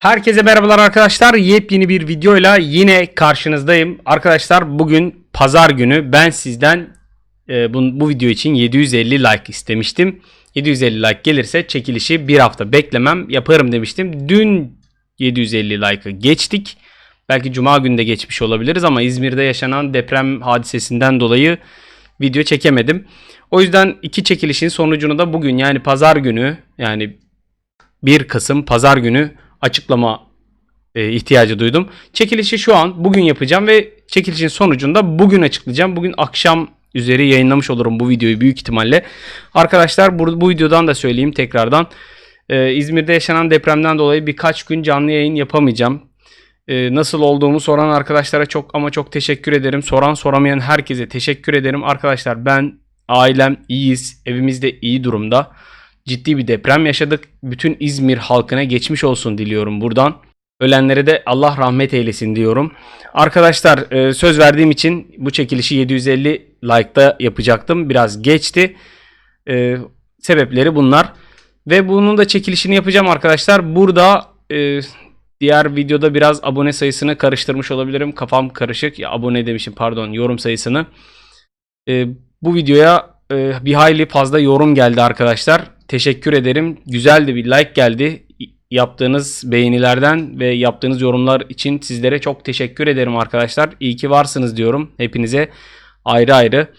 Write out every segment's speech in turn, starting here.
Herkese merhabalar arkadaşlar. Yepyeni bir videoyla yine karşınızdayım. Arkadaşlar bugün pazar günü ben sizden e, bu, bu video için 750 like istemiştim. 750 like gelirse çekilişi bir hafta beklemem yaparım demiştim. Dün 750 like'ı geçtik. Belki cuma günü de geçmiş olabiliriz ama İzmir'de yaşanan deprem hadisesinden dolayı video çekemedim. O yüzden iki çekilişin sonucunu da bugün yani pazar günü yani 1 Kasım pazar günü açıklama e, ihtiyacı duydum. Çekilişi şu an bugün yapacağım ve çekilişin sonucunu da bugün açıklayacağım. Bugün akşam üzeri yayınlamış olurum bu videoyu büyük ihtimalle. Arkadaşlar bu, bu videodan da söyleyeyim tekrardan. E, İzmir'de yaşanan depremden dolayı birkaç gün canlı yayın yapamayacağım. E, nasıl olduğumu soran arkadaşlara çok ama çok teşekkür ederim. Soran soramayan herkese teşekkür ederim. Arkadaşlar ben, ailem iyiyiz. Evimizde iyi durumda ciddi bir deprem yaşadık. Bütün İzmir halkına geçmiş olsun diliyorum buradan. Ölenlere de Allah rahmet eylesin diyorum. Arkadaşlar e, söz verdiğim için bu çekilişi 750 like'da yapacaktım. Biraz geçti. E, sebepleri bunlar. Ve bunun da çekilişini yapacağım arkadaşlar. Burada e, diğer videoda biraz abone sayısını karıştırmış olabilirim. Kafam karışık. Ya abone demişim pardon yorum sayısını. Bu videoya bir hayli fazla yorum geldi arkadaşlar. Teşekkür ederim. Güzel de bir like geldi. Yaptığınız beğenilerden ve yaptığınız yorumlar için sizlere çok teşekkür ederim arkadaşlar. İyi ki varsınız diyorum hepinize ayrı ayrı.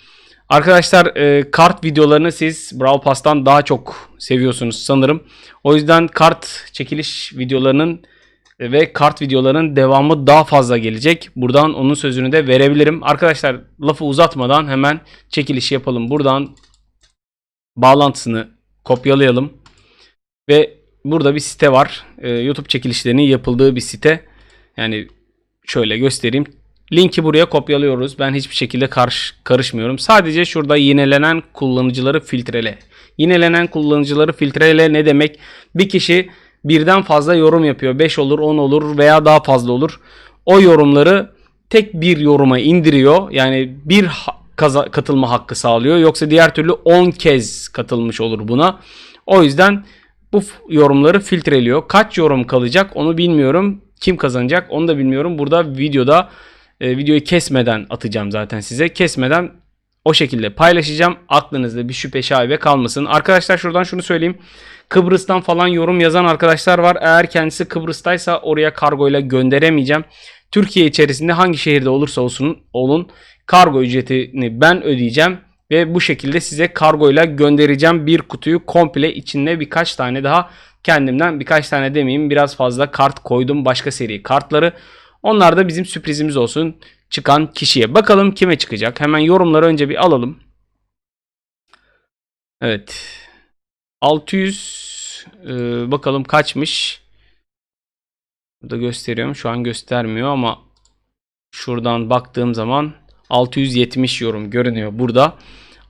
Arkadaşlar e, kart videolarını siz Brawl Pass'tan daha çok seviyorsunuz sanırım. O yüzden kart çekiliş videolarının ve kart videolarının devamı daha fazla gelecek. Buradan onun sözünü de verebilirim. Arkadaşlar lafı uzatmadan hemen çekiliş yapalım. Buradan bağlantısını kopyalayalım. Ve burada bir site var. Ee, YouTube çekilişlerinin yapıldığı bir site. Yani şöyle göstereyim. Linki buraya kopyalıyoruz. Ben hiçbir şekilde karış, karışmıyorum. Sadece şurada yinelenen kullanıcıları filtrele. Yinelenen kullanıcıları filtrele ne demek? Bir kişi birden fazla yorum yapıyor. 5 olur, 10 olur veya daha fazla olur. O yorumları tek bir yoruma indiriyor. Yani bir katılma hakkı sağlıyor. Yoksa diğer türlü 10 kez katılmış olur buna. O yüzden bu yorumları filtreliyor. Kaç yorum kalacak onu bilmiyorum. Kim kazanacak onu da bilmiyorum. Burada videoda e, videoyu kesmeden atacağım zaten size. Kesmeden o şekilde paylaşacağım. Aklınızda bir şüphe şaibe kalmasın. Arkadaşlar şuradan şunu söyleyeyim. Kıbrıs'tan falan yorum yazan arkadaşlar var. Eğer kendisi Kıbrıs'taysa oraya kargoyla gönderemeyeceğim. Türkiye içerisinde hangi şehirde olursa olsun olun kargo ücretini ben ödeyeceğim ve bu şekilde size kargoyla göndereceğim bir kutuyu komple içinde birkaç tane daha kendimden birkaç tane demeyeyim biraz fazla kart koydum başka seri kartları. Onlar da bizim sürprizimiz olsun çıkan kişiye. Bakalım kime çıkacak. Hemen yorumları önce bir alalım. Evet. 600 e, bakalım kaçmış. Burada gösteriyorum. Şu an göstermiyor ama şuradan baktığım zaman 670 yorum görünüyor burada.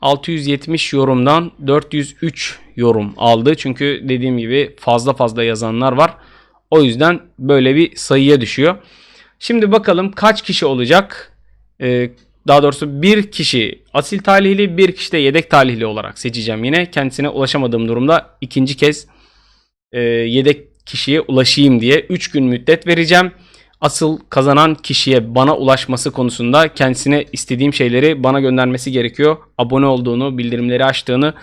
670 yorumdan 403 yorum aldı. Çünkü dediğim gibi fazla fazla yazanlar var. O yüzden böyle bir sayıya düşüyor. Şimdi bakalım kaç kişi olacak? Ee, daha doğrusu bir kişi asil talihli bir kişi de yedek talihli olarak seçeceğim yine. Kendisine ulaşamadığım durumda ikinci kez e, yedek kişiye ulaşayım diye 3 gün müddet vereceğim. Asıl kazanan kişiye bana ulaşması konusunda kendisine istediğim şeyleri bana göndermesi gerekiyor. Abone olduğunu, bildirimleri açtığını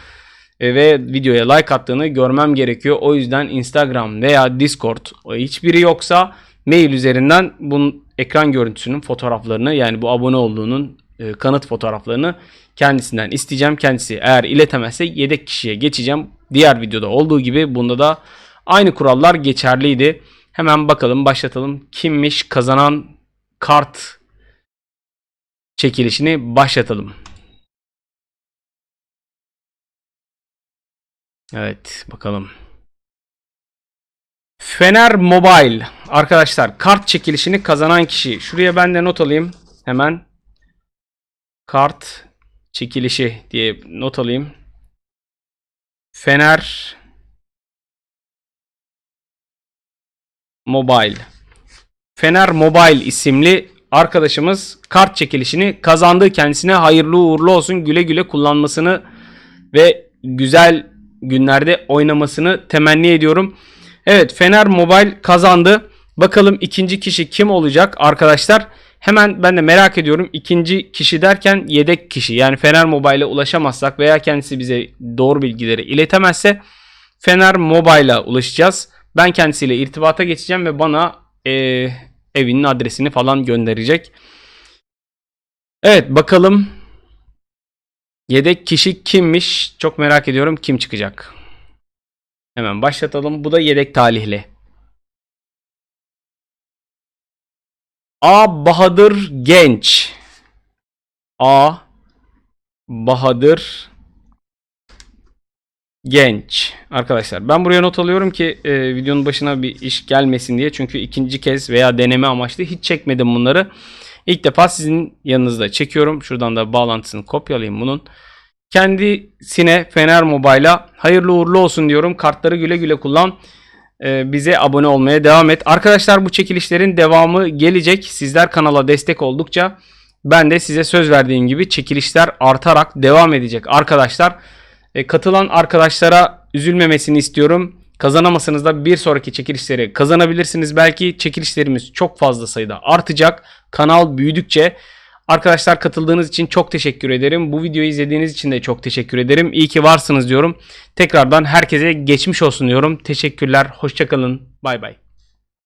e, ve videoya like attığını görmem gerekiyor. O yüzden Instagram veya Discord o hiçbiri yoksa mail üzerinden bunun ekran görüntüsünün fotoğraflarını yani bu abone olduğunun e, kanıt fotoğraflarını kendisinden isteyeceğim. Kendisi eğer iletemezse yedek kişiye geçeceğim. Diğer videoda olduğu gibi bunda da aynı kurallar geçerliydi. Hemen bakalım başlatalım. Kimmiş kazanan kart çekilişini başlatalım. Evet bakalım. Fener Mobile. Arkadaşlar kart çekilişini kazanan kişi. Şuraya ben de not alayım. Hemen. Kart çekilişi diye not alayım. Fener Mobile. Fener Mobile isimli arkadaşımız kart çekilişini kazandı. Kendisine hayırlı uğurlu olsun. Güle güle kullanmasını ve güzel günlerde oynamasını temenni ediyorum. Evet Fener Mobile kazandı. Bakalım ikinci kişi kim olacak arkadaşlar? Hemen ben de merak ediyorum. İkinci kişi derken yedek kişi. Yani Fener Mobile'e ulaşamazsak veya kendisi bize doğru bilgileri iletemezse Fener Mobile'a ulaşacağız. Ben kendisiyle irtibata geçeceğim ve bana eee, evinin adresini falan gönderecek. Evet bakalım yedek kişi kimmiş? Çok merak ediyorum kim çıkacak. Hemen başlatalım. Bu da yedek talihli. A. Bahadır Genç. A. Bahadır Genç. Arkadaşlar ben buraya not alıyorum ki e, videonun başına bir iş gelmesin diye. Çünkü ikinci kez veya deneme amaçlı hiç çekmedim bunları. İlk defa sizin yanınızda çekiyorum. Şuradan da bağlantısını kopyalayayım bunun. Kendisine Fener Mobile'a hayırlı uğurlu olsun diyorum. Kartları güle güle kullan. Ee, bize abone olmaya devam et. Arkadaşlar bu çekilişlerin devamı gelecek. Sizler kanala destek oldukça ben de size söz verdiğim gibi çekilişler artarak devam edecek. Arkadaşlar e, katılan arkadaşlara üzülmemesini istiyorum. Kazanamasanız da bir sonraki çekilişleri kazanabilirsiniz. Belki çekilişlerimiz çok fazla sayıda artacak. Kanal büyüdükçe Arkadaşlar katıldığınız için çok teşekkür ederim. Bu videoyu izlediğiniz için de çok teşekkür ederim. İyi ki varsınız diyorum. Tekrardan herkese geçmiş olsun diyorum. Teşekkürler. Hoşçakalın. Bay bay.